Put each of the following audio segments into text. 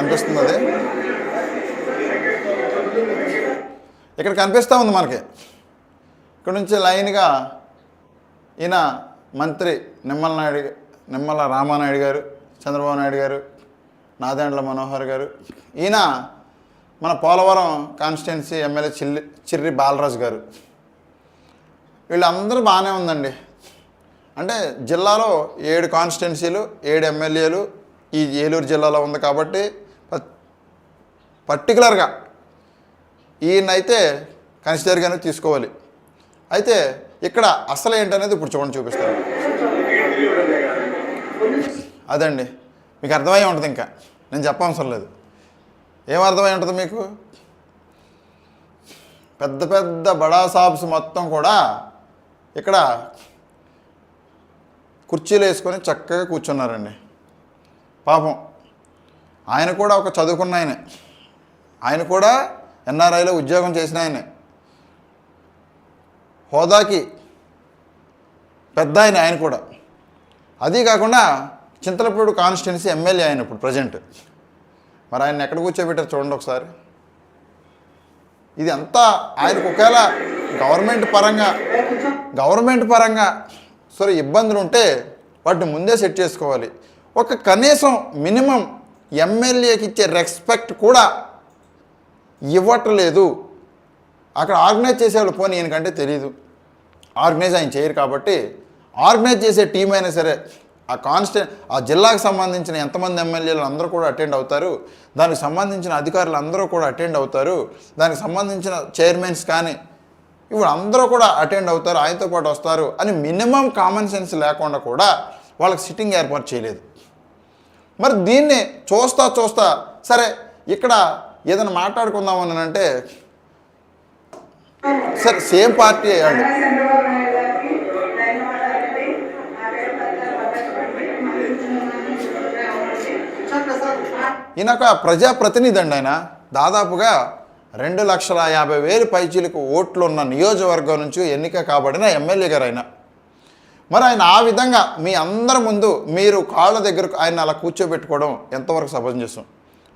కనిపిస్తుంది అది. ఇక్కడ కనిపిస్తూ ఉంది మనకి. ఇక్కడ నుంచి లైన్గా ఈయన మంత్రి నిమ్మల నాయుడు నిమ్మల రామానాయుడు గారు చంద్రబాబు నాయుడు గారు నాదెండ్ల మనోహర్ గారు ఈయన మన పోలవరం కాన్స్టిట్యున్సీ ఎమ్మెల్యే చిల్లి చిర్రి బాలరాజు గారు. వీళ్ళందరూ బాగానే ఉందండి. అంటే జిల్లాలో ఏడు కాన్స్టిట్యున్సీలు ఏడు ఎమ్మెల్యేలు ఈ ఏలూరు జిల్లాలో ఉంది కాబట్టి పర్టికులర్గా ఈయనైతే కన్సిడర్గానే తీసుకోవాలి. అయితే ఇక్కడ అసలు ఏంటనేది ఇప్పుడు చూడండి చూపిస్తాను. అదండి. మీకు అర్థమై ఉంటుంది ఇంకా. నేను చెప్పవసరం లేదు. ఏం అర్థమై ఉంటుంది మీకు? పెద్ద పెద్ద బడా షాప్స్ మొత్తం కూడా ఇక్కడ కుర్చీలు వేసుకొని చక్కగా కూర్చున్నారండి. పాపం. ఆయన కూడా ఒక చదువుకున్న ఆయనే. ఆయన కూడా ఎన్ఆర్ఐలో ఉద్యోగం చేసిన ఆయనే. హోదాకి పెద్ద ఆయన ఆయన కూడా. అదీ కాకుండా చింతలపూడి కాన్స్టిట్యున్సీ ఎమ్మెల్యే ఆయన ఇప్పుడు ప్రజెంట్. మరి ఆయన ఎక్కడ కూర్చోబెట్టారు చూడండి ఒకసారి. ఇది అంతా ఆయనకు ఒకవేళ గవర్నమెంట్ పరంగా గవర్నమెంట్ పరంగా సరే ఇబ్బందులు ఉంటే వాటిని ముందే సెట్ చేసుకోవాలి. ఒక కనీసం మినిమం ఎమ్మెల్యేకి ఇచ్చే రెస్పెక్ట్ కూడా ఇవ్వట్లేదు. అక్కడ ఆర్గనైజ్ చేసేవాళ్ళు పోనీ ఈయనకంటే తెలియదు ఆర్గనైజ్ ఆయన చేయరు కాబట్టి ఆర్గనైజ్ చేసే టీం అయినా సరే ఆ కాన్స్టె ఆ జిల్లాకు సంబంధించిన ఎంతమంది ఎమ్మెల్యేలు అందరూ కూడా అటెండ్ అవుతారు. దానికి సంబంధించిన అధికారులు అందరూ కూడా అటెండ్ అవుతారు. దానికి సంబంధించిన చైర్మన్స్ కానీ ఇప్పుడు అందరూ కూడా అటెండ్ అవుతారు. ఆయనతో పాటు వస్తారు అని మినిమం కామన్ సెన్స్ లేకుండా కూడా వాళ్ళకి సిట్టింగ్ ఏర్పాటు చేయలేదు. మరి దీన్ని చూస్తా చూస్తా సరే ఇక్కడ ఏదైనా మాట్లాడుకుందాం అంటే సరే సేమ్ పార్టీ అయ్యాడు ఈయన ఒక ప్రజాప్రతినిధి అండి ఆయన. దాదాపుగా రెండు లక్షల యాభై వేలు పైచీలకు ఓట్లు ఉన్న నియోజకవర్గం నుంచి ఎన్నిక కాబడిన ఎమ్మెల్యే గారు ఆయన. మరి ఆయన ఆ విధంగా మీ అందరి ముందు మీరు కాళ్ళ దగ్గరకు ఆయన అలా కూర్చోబెట్టుకోవడం ఎంతవరకు సమంజసం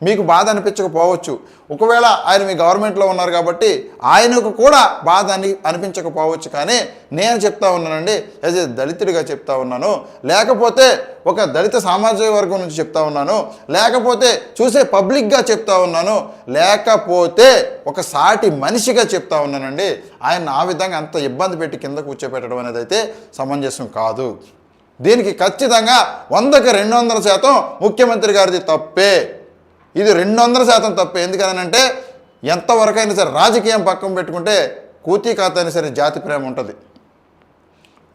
మీకు బాధ అనిపించకపోవచ్చు. ఒకవేళ ఆయన మీ గవర్నమెంట్లో ఉన్నారు కాబట్టి ఆయనకు కూడా బాధ అని అనిపించకపోవచ్చు. కానీ నేను చెప్తా ఉన్నానండి యాజ్ ఏ దళితుడిగా చెప్తా ఉన్నాను. లేకపోతే ఒక దళిత సామాజిక వర్గం నుంచి చెప్తా ఉన్నాను. లేకపోతే చూసే పబ్లిక్గా చెప్తా ఉన్నాను. లేకపోతే ఒక సాటి మనిషిగా చెప్తా ఉన్నానండి. ఆయన ఆ విధంగా అంత ఇబ్బంది పెట్టి కింద కూర్చోపెట్టడం అనేది అయితే సమంజసం కాదు. దీనికి ఖచ్చితంగా వందకి రెండు వందల శాతం ముఖ్యమంత్రి గారిది తప్పే. ఇది రెండు వందల శాతం తప్పు. ఎందుకనంటే ఎంతవరకైనా సరే రాజకీయం పక్కన పెట్టుకుంటే కూతీ ఖాతా అయినా సరే జాతి ప్రేమ ఉంటుంది.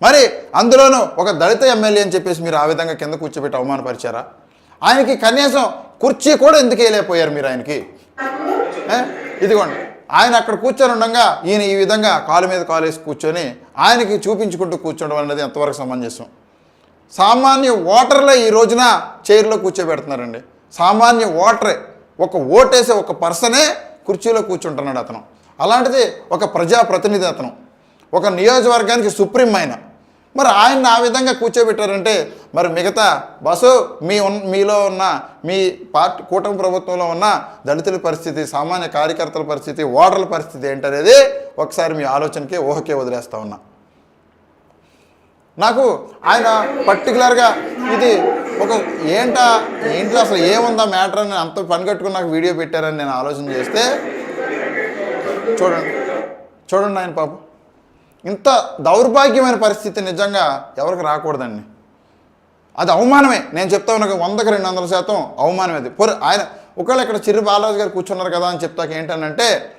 మరి అందులోనూ ఒక దళిత ఎమ్మెల్యే అని చెప్పేసి మీరు ఆ విధంగా కింద కూర్చోబెట్టి అవమానపరిచారా? ఆయనకి కనీసం కుర్చీ కూడా ఎందుకు వేయలేకపోయారు మీరు ఆయనకి? ఇదిగోండి. ఆయన అక్కడ కూర్చొని ఉండగా ఈయన ఈ విధంగా కాలు మీద కాలు వేసి కూర్చొని ఆయనకి చూపించుకుంటూ కూర్చోవడం అనేది ఎంతవరకు సమంజసం? సామాన్య ఓటర్లే ఈ రోజున చైర్లో కూర్చోబెడుతున్నారండి. సామాన్య ఓటరే ఒక ఓటేసే ఒక పర్సనే కుర్చీలో కూర్చుంటున్నాడు అతను. అలాంటిది ఒక ప్రజాప్రతినిధి అతను. ఒక నియోజకవర్గానికి సుప్రీం ఆయన. మరి ఆయన ఆ విధంగా కూర్చోబెట్టారంటే మరి మిగతా బస్సు మీ ఉన్ మీలో ఉన్న మీ పార్టీ కూటమి ప్రభుత్వంలో ఉన్న దళితుల పరిస్థితి సామాన్య కార్యకర్తల పరిస్థితి ఓటర్ల పరిస్థితి ఏంటనేది ఒకసారి మీ ఆలోచనకి ఊహకే వదిలేస్తా ఉన్నా. నాకు ఆయన పర్టికులర్గా ఇది ఒక ఏంటా ఏంట్లో అసలు ఏముందా మ్యాటర్ అని అంత పని కట్టుకుని నాకు వీడియో పెట్టారని నేను ఆలోచన చేస్తే చూడండి చూడండి ఆయన పాపం. ఇంత దౌర్భాగ్యమైన పరిస్థితి నిజంగా ఎవరికి రాకూడదండి. అది అవమానమే. నేను చెప్తా ఉన్నా వందకి రెండు వందల శాతం అవమానం అది. పొర ఆయన ఒకవేళ ఇక్కడ చిరు బాలాజీ గారు కూర్చున్నారు కదా అని చెప్తాక ఏంటనంటే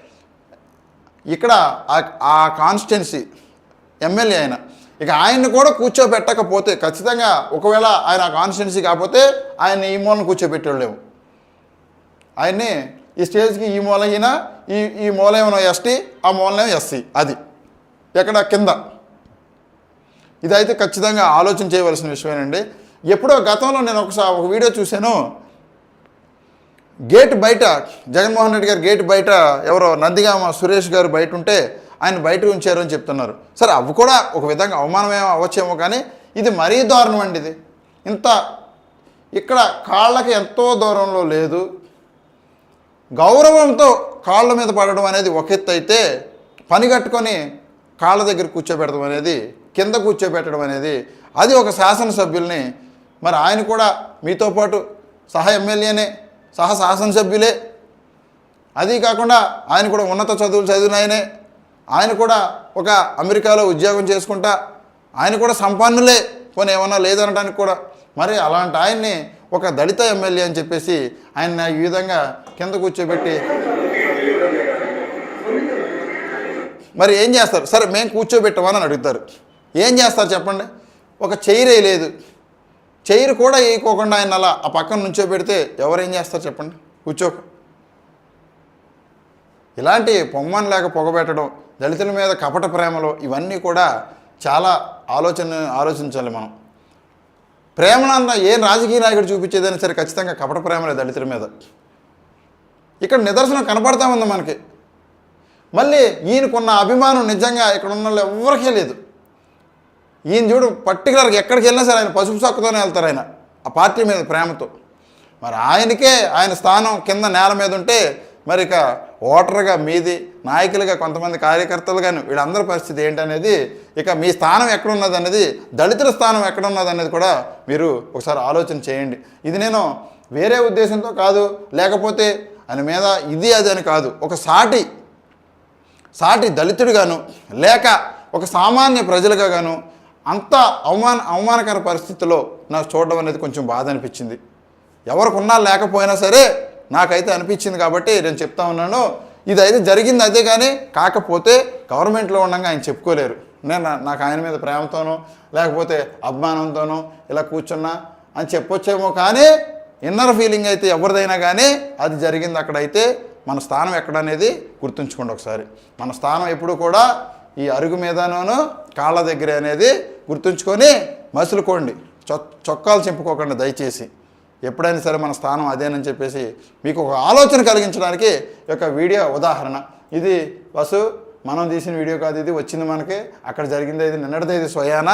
ఇక్కడ ఆ- ఆ కాన్స్టిట్యున్సీ ఎమ్మెల్యే ఆయన ఇక ఆయన్ని కూడా కూర్చోబెట్టకపోతే ఖచ్చితంగా ఒకవేళ ఆయన కాన్స్టిట్యున్సీ కాకపోతే ఆయన ఈ మూలను కూర్చోబెట్టలేము ఆయన్ని ఈ స్టేజ్కి ఈ మూల ఈయన ఈ ఈ మూల ఏమో ఎస్టీ ఆ మూలనేమో ఎస్సీ అది ఎక్కడ కింద. ఇదైతే ఖచ్చితంగా ఆలోచన చేయవలసిన విషయమేనండి. ఎప్పుడో గతంలో నేను ఒకసారి ఒక వీడియో చూశాను. గేట్ బయట జగన్మోహన్ రెడ్డి గారు గేట్ బయట ఎవరో నందిగామ సురేష్ గారు బయట ఉంటే ఆయన బయట ఉంచారు అని చెప్తున్నారు. సరే అవి కూడా ఒక విధంగా అవమానమేమో అవ్వచ్చేమో కానీ ఇది మరీ దారుణం అండి ఇది. ఇంత ఇక్కడ కాళ్ళకి ఎంతో దూరంలో లేదు. గౌరవంతో కాళ్ళ మీద పడడం అనేది ఒక ఎత్తు అయితే పని కట్టుకొని కాళ్ళ దగ్గర కూర్చోబెడడం అనేది కింద కూర్చోబెట్టడం అనేది అది ఒక శాసనసభ్యుల్ని మరి ఆయన కూడా మీతో పాటు సహ ఎమ్మెల్యేనే సహ శాసనసభ్యులే. అది కాకుండా ఆయన కూడా ఉన్నత చదువులు చదివిన ఆయనే. ఆయన కూడా ఒక అమెరికాలో ఉద్యోగం చేసుకుంటా ఆయన కూడా సంపన్నులే. పోనీ ఏమన్నా లేదనడానికి కూడా. మరి అలాంటి ఆయన్ని ఒక దళిత ఎమ్మెల్యే అని చెప్పేసి ఆయన ఈ విధంగా కింద కూర్చోబెట్టి మరి ఏం చేస్తారు? సరే మేము కూర్చోబెట్టమని అడుగుతారు. ఏం చేస్తారు చెప్పండి? ఒక చైర్ లేదు చైర్ కూడా వేయకోకుండా ఆయన అలా ఆ పక్కన నుంచోబెడితే ఎవరు ఏం చేస్తారు చెప్పండి? కూర్చోక. ఇలాంటి పొమ్మని లేక పొగబెట్టడం దళితుల మీద కపట ప్రేమలు ఇవన్నీ కూడా చాలా ఆలోచన ఆలోచించాలి మనం. ప్రేమనన్న ఏ రాజకీయ నాయకుడు చూపించేదైనా సరే ఖచ్చితంగా కపట ప్రేమలే దళితుల మీద. ఇక్కడ నిదర్శనం కనపడతా ఉంది మనకి. మళ్ళీ ఈయనకున్న అభిమానం నిజంగా ఇక్కడ ఉన్న వాళ్ళు ఎవరికీ లేదు ఈయన చూడు పర్టికులర్గా ఎక్కడికి వెళ్ళినా సరే ఆయన పసుపు సొక్కతోనే వెళ్తారు ఆయన ఆ పార్టీ మీద ప్రేమతో. మరి ఆయనకే ఆయన స్థానం కింద నేల మీద ఉంటే మరి ఇక ఓటర్గా మీది నాయకులుగా కొంతమంది కార్యకర్తలు కానీ వీళ్ళందరి పరిస్థితి ఏంటనేది ఇక మీ స్థానం ఎక్కడున్నది అనేది దళితుల స్థానం ఎక్కడున్నది అనేది కూడా మీరు ఒకసారి ఆలోచన చేయండి. ఇది నేను వేరే ఉద్దేశంతో కాదు లేకపోతే ఆయన మీద ఇది అది అని కాదు. ఒక సాటి సాటి దళితుడిగాను లేక ఒక సామాన్య ప్రజలుగా గాను అంత అవమాన అవమానకర పరిస్థితిలో నాకు చూడడం అనేది కొంచెం బాధ అనిపించింది. ఎవరికి ఉన్నా లేకపోయినా సరే నాకైతే అనిపించింది కాబట్టి నేను చెప్తా ఉన్నాను. ఇది అయితే జరిగింది అదే కానీ కాకపోతే గవర్నమెంట్లో ఉండగా ఆయన చెప్పుకోలేరు. నేను నాకు ఆయన మీద ప్రేమతోనో లేకపోతే అభిమానంతోనో ఇలా కూర్చున్నా అని చెప్పొచ్చేమో కానీ ఇన్నర్ ఫీలింగ్ అయితే ఎవరిదైనా కానీ అది జరిగింది అక్కడైతే మన స్థానం ఎక్కడ అనేది గుర్తుంచుకోండి ఒకసారి. మన స్థానం ఎప్పుడు కూడా ఈ అరుగు మీదనోను కాళ్ళ దగ్గర అనేది గుర్తుంచుకొని మసులుకోండి. చొ చొక్కాలు చింపుకోకండి దయచేసి. ఎప్పుడైనా సరే మన స్థానం అదేనని చెప్పేసి మీకు ఒక ఆలోచన కలిగించడానికి యొక్క వీడియో ఉదాహరణ. ఇది బస్సు మనం తీసిన వీడియో కాదు ఇది వచ్చింది మనకి అక్కడ జరిగింది ఇది నిన్నటిది ఇది స్వయాన?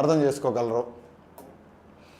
అర్థం చేసుకోగలరు.